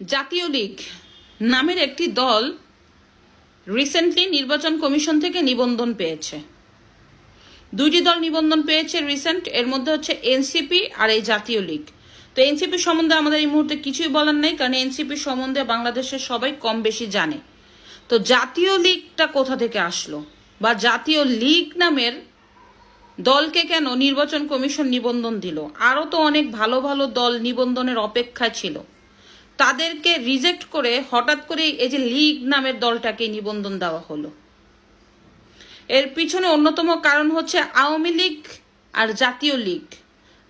জাতীয় লীগ নামের একটি দল রিসেন্টলি নির্বাচন কমিশন থেকে নিবন্ধন পেয়েছে। দুইটি দল নিবন্ধন পেয়েছে রিসেন্ট এর মধ্যে হচ্ছে এনসিপি আর এই জাতীয় লীগ। তো এনসিপি সম্বন্ধে আমাদের এই মুহূর্তে কিছুই বলার নেই, কারণ এনসিপি সম্বন্ধে বাংলাদেশের সবাই কম বেশি জানে। তো জাতীয় লীগটা কোথা থেকে আসলো? বা জাতীয় লীগ নামের দলকে কেন নির্বাচন কমিশন নিবন্ধন দিল? আরও তো অনেক ভালো ভালো দল নিবন্ধনের অপেক্ষা ছিল। তাদেরকে রিজেক্ট করে হঠাৎ করে এই যে লীগ নামের দলটাকে নিবন্ধন দেওয়া হলো। এর পিছনে অন্যতম কারণ হচ্ছে আওয়ামী লীগ আর জাতীয় লীগ।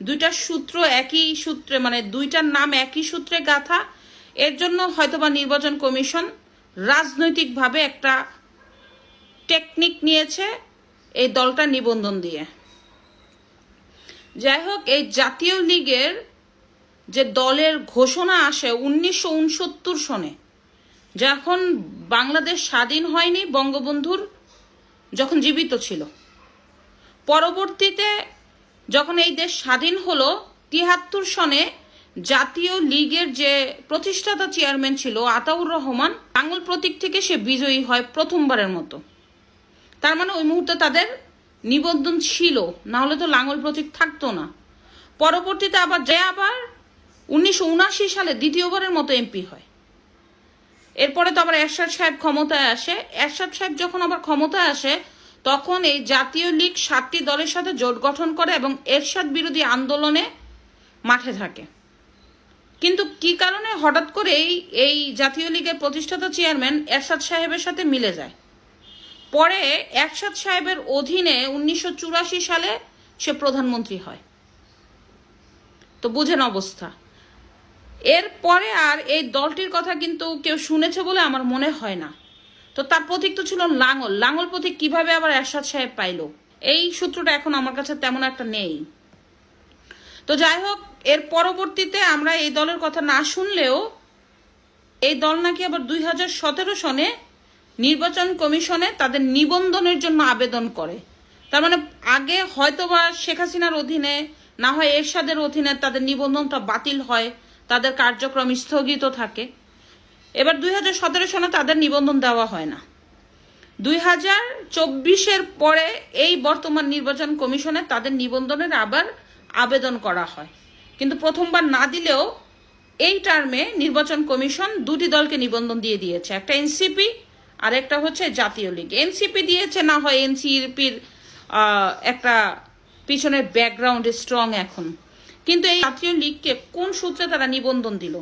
দুইটা সূত্র একই সূত্রে মানে দুইটার নাম একই সূত্রে গাথা। এর জন্য হয়তোবা নির্বাচন কমিশন রাজনৈতিকভাবে একটা টেকনিক নিয়েছে এই দলটা নিবন্ধন দিয়ে। যাই হোক, এই জাতীয় লীগের যে দলের ঘোষণা আসে উনিশশো উনসত্তর সনে, যখন বাংলাদেশ স্বাধীন হয়নি বঙ্গবন্ধুর, যখন জীবিত ছিল। পরবর্তীতে যখন এই দেশ স্বাধীন হলো, তিয়াত্তর সনে জাতীয় লীগের যে প্রতিষ্ঠাতা চেয়ারম্যান ছিল আতাউর রহমান আঙুল প্রতীক থেকে সে বিজয়ী হয় প্রথমবারের মতো। তার মানে ওই মুহূর্তে তাদের নিবন্ধন ছিল না হলে তো লাঙ্গল প্রতীক থাকতো না। পরবর্তীতে আবার, যে আবার উনিশশো উনাশি সালে দ্বিতীয়বারের মতো এমপি হয়। এরপরে তো আবার এরশাদ সাহেব ক্ষমতায় আসে। এরশাদ সাহেব যখন আবার ক্ষমতায় আসে, তখন এই জাতীয় লীগ সাতটি দলের সাথে জোট গঠন করে এবং এরশাদ বিরোধী আন্দোলনে মাঠে থাকে। কিন্তু কি কারণে হঠাৎ করেই এই জাতীয় লীগের প্রতিষ্ঠাতা চেয়ারম্যান এরশাদ সাহেবের সাথে মিলে যায়? পরে এরশাদ সাহেবের অধীনে উনিশশো চুরাশি সালে সে প্রধানমন্ত্রী হয়। তো বুঝেন অবস্থা। এরপরে আর এই দলটির কথা কিন্তু কেউ শুনেছে বলে আমার মনে হয় না। তো তার প্রতীক তো ছিল লাঙল। লাঙল প্রতীক কীভাবে আবার এরশাদ সাহেব পাইলো? এই সূত্রটা এখন আমার কাছে তেমন একটা নেই। তো যাই হোক, এর পরবর্তীতে আমরা এই দলের কথা না শুনলেও এই দল নাকি আবার দুই হাজার সতেরো সনে নির্বাচন কমিশনে তাদের নিবন্ধনের জন্য আবেদন করে। তার মানে আগে হয়তোবা শেখ হাসিনার অধীনে, না হয় এরশাদের অধীনে তাদের নিবন্ধনটা বাতিল হয়। তাদের কার্যক্রম স্থগিত থাকে। এবার দুই হাজার সতেরো সনে তাদের নিবন্ধন দেওয়া হয় না। দুই হাজার চব্বিশের পরে এই বর্তমান নির্বাচন কমিশনে তাদের নিবন্ধনের আবার আবেদন করা হয়। কিন্তু প্রথমবার না দিলেও এই টার্মে নির্বাচন কমিশন দুটি দলকে নিবন্ধন দিয়ে দিয়েছে, একটা এনসিপি আর একটা হচ্ছে জাতীয় লীগ। এনসিপি দিয়েছে, না হয় এনসিপির একটা পিছনের ব্যাকগ্রাউন্ড স্ট্রং এখন। কিন্তু এই জাতীয় লীগকে কোন সূত্রে তারা নিবন্ধন দিল?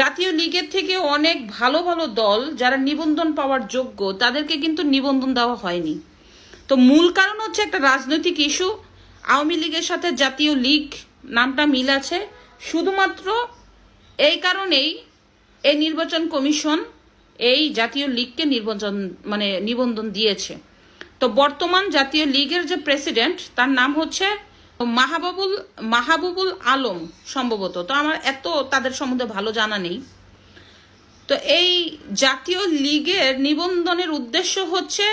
জাতীয় লীগের থেকে অনেক ভালো ভালো দল যারা নিবন্ধন পাওয়ার যোগ্য, তাদেরকে কিন্তু নিবন্ধন দেওয়া হয়নি। তো মূল কারণ হচ্ছে একটা রাজনৈতিক ইস্যু। আওয়ামী লীগের সাথে জাতীয় লীগ নামটা মিল আছে। শুধুমাত্র এই কারণেই এই নির্বাচন কমিশন এই জাতীয় লীগকে নির্বাচন মানে নিবন্ধন দিয়েছে। তো বর্তমান জাতীয় লীগের যে প্রেসিডেন্ট, তার নাম হচ্ছে মাহবাবুল, মাহবুবুল আলম সম্ভবত। তো আমার এত তাদের সম্বন্ধে ভালো জানা নেই। তো এই জাতীয় লীগের নিবন্ধনের উদ্দেশ্য হচ্ছে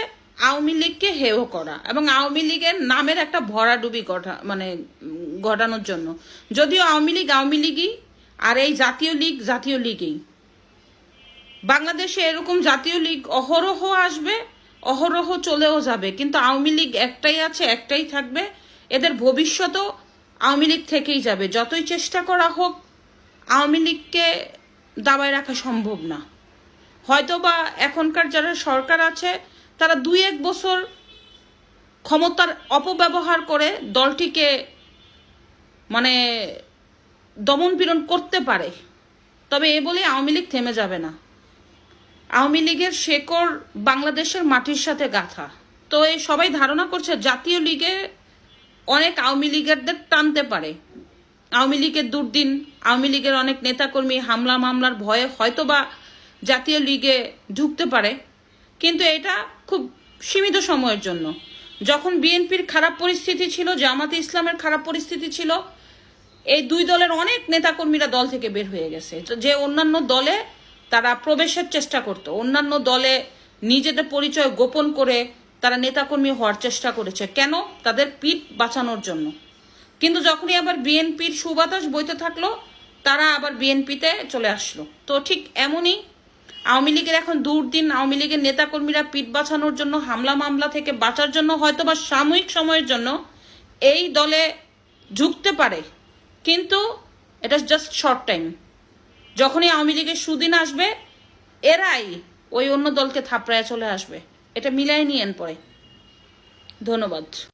আওয়ামী লীগকে হেয় করা এবং আওয়ামী লীগের নামের একটা ভরাডুবি ঘটা মানে ঘটানোর জন্য। যদিও আওয়ামী লীগ আওয়ামী লীগই, আর এই জাতীয় লীগ জাতীয় লীগই। বাংলাদেশে এরকম জাতীয় লীগ অহরহ আসবে, অহরহ চলেও যাবে। কিন্তু আওয়ামী লীগ একটাই আছে, একটাই থাকবে এদের ভবিষ্যতও আওয়ামী লীগ থেকেই যাবে। যতই চেষ্টা করা হোক, আওয়ামী লীগকে দাবায় রাখা সম্ভব না। হয়তো বা এখনকার যারা সরকার আছে, তারা দুই এক বছর ক্ষমতার অপব্যবহার করে দলটিকে মানে দমন পীড়ন করতে পারে। তবে এ বলে আওয়ামী লীগ থেমে যাবে না। আওয়ামী লীগের শেকড় বাংলাদেশের মাটির সাথে গাথা। তো এই সবাই ধারণা করছে জাতীয় লীগে অনেক আওয়ামী লীগেরদের টানতে পারে। আওয়ামী লীগের দুর্দিন, আওয়ামী লীগের অনেক নেতাকর্মী হামলা মামলার ভয়ে হয়তো বা জাতীয় লীগে ঢুকতে পারে। কিন্তু এটা খুব সীমিত সময়ের জন্য। যখন বিএনপির খারাপ পরিস্থিতি ছিল, জামাতে ইসলামের খারাপ পরিস্থিতি ছিল, এই দুই দলের অনেক নেতাকর্মীরা দল থেকে বের হয়ে গেছে। যে অন্যান্য দলে তারা প্রবেশের চেষ্টা করত, অন্যান্য দলে নিজেদের পরিচয় গোপন করে তারা নেতাকর্মী হওয়ার চেষ্টা করেছে। কেন? তাদের পিঠ বাঁচানোর জন্য। কিন্তু যখনই আবার বিএনপির সুবাতাস বইতে থাকল, তারা আবার বিএনপিতে চলে আসলো। তো ঠিক এমনই আওয়ামী লীগের এখন দুর্দিন, আওয়ামী লীগের নেতাকর্মীরা পিঠ বাঁচানোর জন্য, হামলা মামলা থেকে বাঁচার জন্য হয়তো বা সাময়িক সময়ের জন্য এই দলে ঝুঁকতে পারে। কিন্তু এটা জাস্ট শর্ট টাইম যখনই আওয়ামী লীগের সুদিন আসবে, এরাই ওই অন্য দলকে থাপড়ায় চলে আসবে। এটা মিলাই নিয়েন পরে। ধন্যবাদ।